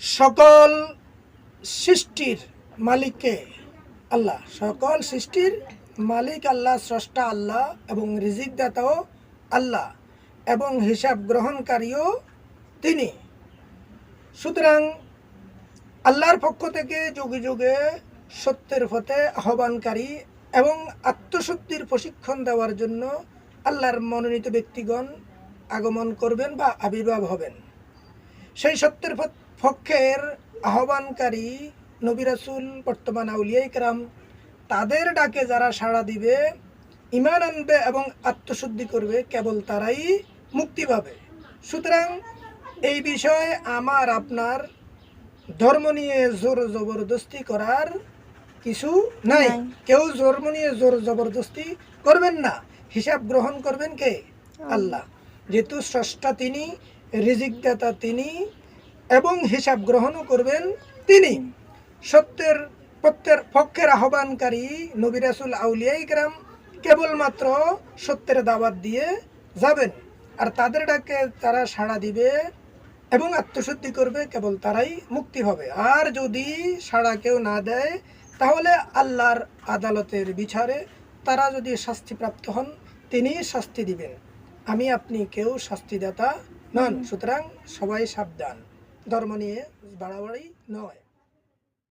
সকল সৃষ্টির মালিককে আল্লাহ, সকল সৃষ্টির মালিক আল্লাহ, স্রষ্টা আল্লাহ এবং রিজিক দাতাও আল্লাহ এবং হিসাব গ্রহণকারীও তিনি। সুতরাং আল্লাহর পক্ষ থেকে যুগে যুগে সত্যের পথে আহ্বানকারী এবং আত্মশুদ্ধির প্রশিক্ষণ দেওয়ার জন্য আল্লাহর মনোনীত ব্যক্তিগণ আগমন করবেন বা আবির্ভাব হবেন। সেই সত্যের পথ- পক্ষের আহ্বানকারী নবিরাসুল বর্তমান আউলিয়া ইকরাম তাদের ডাকে যারা সাড়া দিবে ইমান আনবে এবং আত্মশুদ্ধি করবে কেবল তারাই মুক্তি পাবে। সুতরাং এই বিষয়ে আমার আপনার ধর্ম নিয়ে জোর জবরদস্তি করার কিছু নাই। কেউ ধর্ম নিয়ে জোর জবরদস্তি করবেন না। হিসাব গ্রহণ করবেন কে? আল্লাহ। যেহেতু স্রষ্টা তিনি রিজিক দাতা তিনি এবং হিসাব গ্রহণও করবেন তিনি। সত্যের প্রত্যের পক্ষের আহ্বানকারী নবিরাসুল আউলিয়া ইকরাম কেবলমাত্র সত্যের দাওয়াত দিয়ে যাবেন। আর তাদের ডাকে তারা সাড়া দিবে এবং আত্মশুদ্ধি করবে, কেবল তারাই মুক্তি হবে। আর যদি সাড়া কেউ না দেয়, তাহলে আল্লাহর আদালতের বিচারে তারা যদি শাস্তিপ্রাপ্ত হন, তিনি শাস্তি দিবেন। আমি আপনি কেউ শাস্তিদাতা নন। সুতরাং সবাই সাবধান। ধর্ম নিয়ে বাড়াবাড়ি নয়।